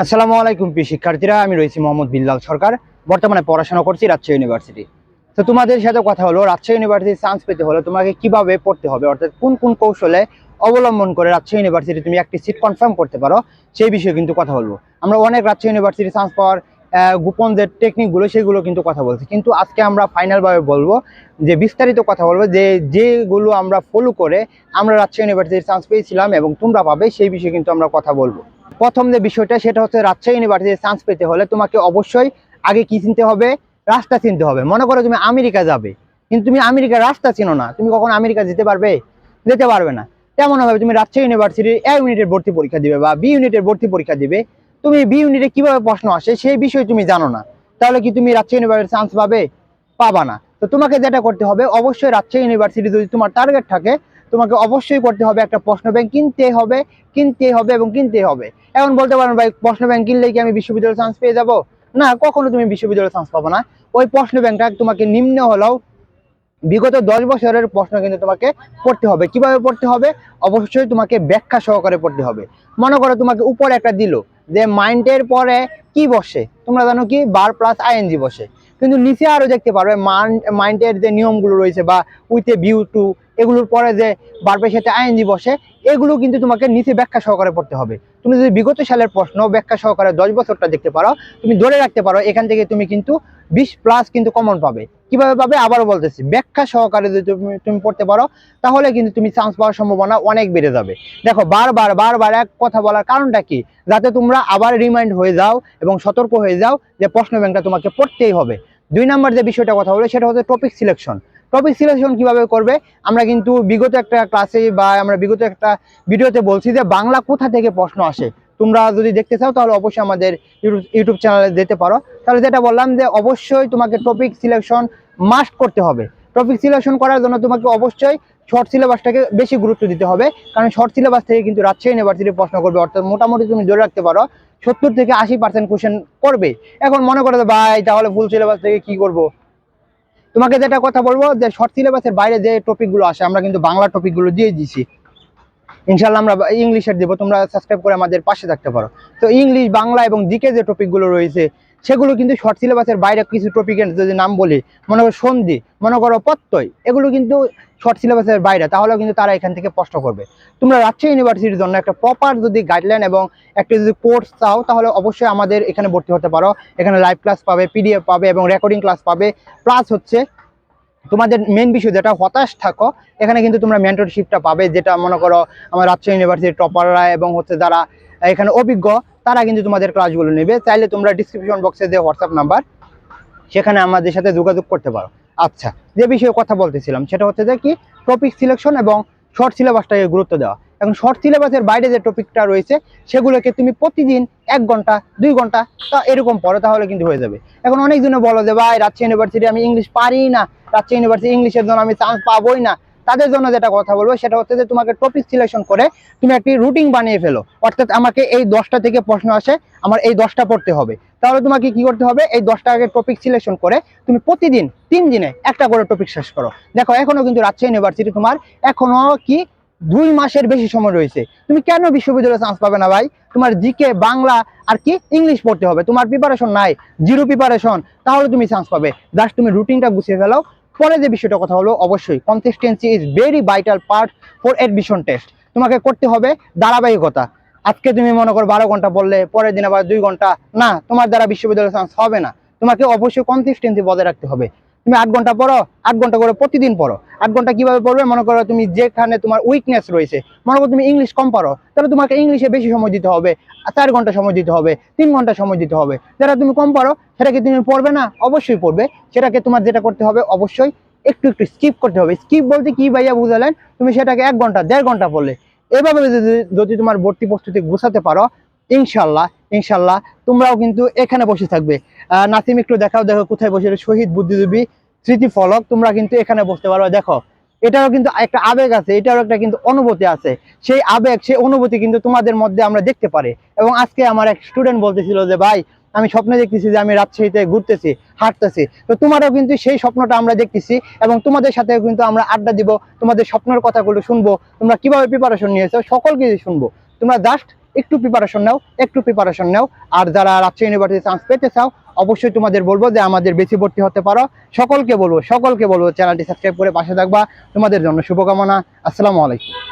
আসসালামু আলাইকুম প্রিয় শিক্ষার্থীরা, আমি রয়েছি মোহাম্মদ বিল্লাল সরকার। বর্তমানে পড়াশোনা করছি রাজশাহী ইউনিভার্সিটি তো তোমাদের সাথে কথা হলো, রাজশাহী ইউনিভার্সিটি চান্স পেতে হলে তোমাকে কীভাবে পড়তে হবে? অর্থাৎ কোন কোন কৌশলে অবলম্বন করে রাজশাহী ইউনিভার্সিটি তুমি একটি সিট কনফার্ম করতে পারো? সেই বিষয়ে কিন্তু কথা বলব। আমরা অনেক রাজশাহী ইউনিভার্সিটি চান্স পাওয়ার গোপন যে টেকনিকগুলো সেগুলো কিন্তু কথা বলছি। কিন্তু আজকে আমরা ফাইনালভাবে বলব যে, বিস্তারিত কথা বলব যে, যেগুলো আমরা ফলো করে আমরা রাজশাহী ইউনিভার্সিটির চান্স পেয়েছিলাম এবং তোমরা পাবে, সেই বিষয়ে কিন্তু আমরা কথা বলব। প্রথম যে বিষয়টা সেটা হচ্ছে রাজশাহী ইউনিভার্সিটির চান্স পেতে হলে তোমাকে অবশ্যই আগে কি চিনতে হবে? রাস্তা চিনতে হবে। মনে করো তুমি আমেরিকা যাবে, কিন্তু তুমি আমেরিকার রাস্তা চিনো না। তুমি কখন আমেরিকা যেতে পারবে? যেতে পারবে না। তেমন হবে তুমি রাজশাহী ইউনিভার্সিটির এ ইউনিটের ভর্তি পরীক্ষা দিবে বা বি ইউনিটের ভর্তি পরীক্ষা দিবে। তুমি বি ইউনিটে কীভাবে প্রশ্ন আসে সেই বিষয়ে তুমি জানো না। তাহলে কি তুমি রাজশাহী ইউনিভার্সিটির চান্স পাবে? পাবা না। তো তোমাকে যেটা করতে হবে, অবশ্যই রাজশাহী ইউনিভার্সিটি যদি তোমার টার্গেট থাকে তোমাকে অবশ্যই করতে হবে একটা প্রশ্ন ব্যাংক কিনতে হবে কিনতে হবে এবং কিনতে হবে। এখন বলতে পারেন ভাই, প্রশ্ন ব্যাংক কিনলে কি আমি বিশ্ববিদ্যালয়ে চান্স পেয়ে যাব? না, কখনো তুমি বিশ্ববিদ্যালয়ে চান্স পাবো না। ওই প্রশ্ন ব্যাংকটা তোমাকে নিম্ন হলেও বিগত দশ বছরের প্রশ্ন কিন্তু তোমাকে পড়তে হবে। কীভাবে পড়তে হবে? অবশ্যই তোমাকে ব্যাখ্যা সহকারে পড়তে হবে। মনে করো তোমাকে উপরে একটা দিল, যে মাইন্ডের পরে কি বসে? তোমরা জানো কি? বার প্লাস আইএনজি বসে। কিন্তু নিচে আরও দেখতে পারবে মাইন্ডের যে নিয়মগুলো রয়েছে বা উইথ এ ভিউ টু এগুলোর পরে যে বারবার সাথে আইএনজি বসে এগুলো কিন্তু তোমাকে নিচে ব্যাখ্যা সহকারে পড়তে হবে। তুমি যদি বিগত সালের প্রশ্ন ব্যাখ্যা সহকারে দশ বছরটা দেখতে পারো, তুমি ধরে রাখতে পারো, এখান থেকে তুমি কিন্তু বিশ প্লাস কিন্তু কমন পাবে। কীভাবে পাবে? আবারও বলতেছি, ব্যাখ্যা সহকারে যদি তুমি তুমি পড়তে পারো, তাহলে কিন্তু তুমি চান্স পাওয়ার সম্ভাবনা অনেক বেড়ে যাবে। দেখো, বারবার বারবার এক কথা বলার কারণটা কি? যাতে তোমরা আবার রিমাইন্ড হয়ে যাও এবং সতর্ক হয়ে যাও যে প্রশ্ন ব্যাংকটা তোমাকে পড়তেই হবে। দুই নম্বর যে বিষয়টা কথা বলে সেটা হচ্ছে টপিক সিলেকশন টপিক সিলেকশন কীভাবে করবে? আমরা কিন্তু বিগত একটা ক্লাসে বা আমরা বিগত একটা ভিডিওতে বলছি যে বাংলা কোথা থেকে প্রশ্ন আসে? তোমরা যদি দেখতে চাও তাহলে অবশ্যই আমাদের ইউটিউব চ্যানেলে যেতে পারো। তাহলে যেটা বললাম যে অবশ্যই তোমাকে টপিক সিলেকশন মাস্ট করতে হবে। টপিক সিলেকশন করার জন্য তোমাকে অবশ্যই শর্ট সিলেবাসটাকে বেশি গুরুত্ব দিতে হবে। কারণ শর্ট সিলেবাস থেকে কিন্তু রাজশাহী ইউনিভার্সিটি প্রশ্ন করবে, অর্থাৎ মোটামুটি তুমি ধরে রাখতে পারো, সত্তর থেকে আশি পার্সেন্ট কোশ্চেন করবে। এখন মনে করো ভাই, তাহলে ফুল সিলেবাস থেকে কি করব? তোমাকে যেটা কথা বলব যে শর্ট সিলেবাসের বাইরে যে টপিকগুলো আসে, আমরা কিন্তু বাংলা টপিকগুলো দিয়ে দিছি। ইনশাল্লাহ আমরা ইংলিশের দেবো, তোমরা সাবস্ক্রাইব করে আমাদের পাশে থাকতে পারো। তো ইংলিশ বাংলা এবং দিকে যে টপিকগুলো রয়েছে সেগুলো কিন্তু শর্ট সিলেবাসের বাইরে কিছু টপিকের যদি নাম বলি, মনে করো সন্ধি, মনে করো প্রত্যয়, এগুলো কিন্তু শর্ট সিলেবাসের বাইরে, তাহলেও কিন্তু তারা এখান থেকে প্রশ্ন করবে। তোমরা রাজশাহী ইউনিভার্সিটির জন্য একটা প্রপার যদি গাইডলাইন এবং একটা যদি কোর্স চাও, তাহলে অবশ্যই আমাদের এখানে ভর্তি হতে পারো। এখানে লাইভ ক্লাস পাবে পিডিএফ পাবে এবং রেকর্ডিং ক্লাস পাবে। প্লাস হচ্ছে, তোমাদের মেন বিষয় যেটা, হতাশ থাকো। এখানে কিন্তু তোমরা মেন্টরশিপটা পাবে, যেটা মনে করো, আমার রাজশাহী ইউনিভার্সিটির টপাররা এবং হচ্ছে যারা এখানে অভিজ্ঞ তারা কিন্তু তোমাদের ক্লাসগুলো নেবে। চাইলে তোমরা ডিসক্রিপশন বক্সে যে হোয়াটসঅ্যাপ নাম্বার সেখানে আমাদের সাথে যোগাযোগ করতে পারো। আচ্ছা যে বিষয়ে কথা বলতেছিলাম, সেটা হচ্ছে যে কি টপিক সিলেকশন এবং শর্ট সিলেবাসটাকে গুরুত্ব দেওয়া। এখন শর্ট সিলেবাসের বাইরে যে টপিকটা রয়েছে, সেগুলোকে তুমি প্রতিদিন এক ঘণ্টা, দুই ঘণ্টা, তা এরকম পড়ো, তাহলে কিন্তু হয়ে যাবে। এখন অনেকজনে বলো যে, ভাই, রাজশাহী ইউনিভার্সিটি আমি ইংলিশ পারি না। রাজশাহী ইউনিভার্সিটি ইংলিশের জন্য আমি চান্স পাবোই না। তাদের জন্য যেটা কথা বলব, সেটা হচ্ছে যে তোমাকে টপিক সিলেকশন করে তুমি একটি রুটিন বানিয়ে ফেলো। অর্থাৎ আমাকে এই দশটা থেকে প্রশ্ন আসে, আমার এই দশটা পড়তে হবে। তাহলে তোমাকে কি করতে হবে? এই দশটা আগে টপিক সিলেকশন করে তুমি প্রতিদিন, তিন দিনে একটা করে টপিক শেষ করো। দেখো, এখনও কিন্তু রাজশাহী ইউনিভার্সিটি তোমার এখনও কি দুই মাসের বেশি সময় রয়েছে। তুমি কেন বিশ্ববিদ্যালয়ে চান্স পাবে না ভাই? তোমার জিকে বাংলা আর কি ইংলিশ পড়তে হবে। তোমার প্রিপারেশন নাই জিরো প্রিপারেশন তাহলে তুমি চান্স পাবে। জাস্ট তুমি রুটিনটা গুছিয়ে ফেলো। পরে যে বিষয়টা কথা হলো, অবশ্যই consistency is very vital part for admission test তোমাকে করতে হবে ধারাবাহিকতা। আজকে তুমি মনে করো বারো ঘণ্টা বললে পরের দিন আবার দুই ঘণ্টা। না, তোমার দ্বারা বিশ্ববিদ্যালয়ের চান্স হবে না। তোমাকে অবশ্যই কনসিস্টেন্সি বজায় রাখতে হবে। তুমি আট ঘণ্টা পড়ো, আট ঘণ্টা করে প্রতিদিন পড়ো। আট ঘণ্টা কীভাবে পড়বে? মনে করো তুমি যেখানে তোমার উইকনেস রয়েছে, মনে করো তুমি ইংলিশ কম পারো তাহলে তোমাকে ইংলিশে বেশি সময় দিতে হবে চার ঘণ্টা সময় দিতে হবে, তিন ঘণ্টা সময় দিতে হবে। যারা তুমি কম পারো সেটাকে তুমি পড়বে না, অবশ্যই পড়বে। সেটাকে তোমার যেটা করতে হবে, অবশ্যই একটু একটু স্কিপ করতে হবে। স্কিপ বলতে কি ভাইয়া বুঝালেন? তুমি সেটাকে এক ঘণ্টা, দেড় ঘণ্টা পড়লে। এভাবে যদি- তোমার ভর্তি প্রস্তুতি গুছাতে পারো, ইনশাল্লাহ ইনশাল্লাহ তোমরাও কিন্তু এখানে বসে থাকবে। নাসিম, একটু দেখাও, দেখো কোথায় বসে শহীদ বুদ্ধিজীবী স্মৃতি ফলক, তোমরা কিন্তু এখানে বসতে পারো দেখো, এটারও কিন্তু একটা আবেগ আছে, এটারও একটা কিন্তু অনুভূতি আছে। সেই আবেগ, সেই অনুভূতি কিন্তু তোমাদের মধ্যে আমরা দেখতে পারি। এবং আজকে আমার এক স্টুডেন্ট বলতেছিল যে, ভাই, আমি স্বপ্নে দেখতেছি যে, আমি রাজশাহীতে ঘুরতেছি, হাঁটতেছি। তো তোমারও কিন্তু সেই স্বপ্নটা আমরা দেখতেছি এবং তোমাদের সাথে কিন্তু আমরা আড্ডা দিব। তোমাদের স্বপ্নের কথাগুলো শুনব। তোমরা কীভাবে প্রিপারেশন নিয়েছো? সকল শুনব। তোমরা জাস্ট একটু প্রিপারেশন নাও, একটু প্রিপারেশন নাও। আর যারা রাজশাহী ইউনিভার্সিটি চান্স পেতে চাও, অবশ্যই তোমাদের বলব যে আমাদের বেশি ভর্তি হতে পারো। সকলকে বলব সকলকে বলব চ্যানেলটি সাবস্ক্রাইব করে পাশে থাকবা। তোমাদের জন্য শুভকামনা। আসসালামু আলাইকুম।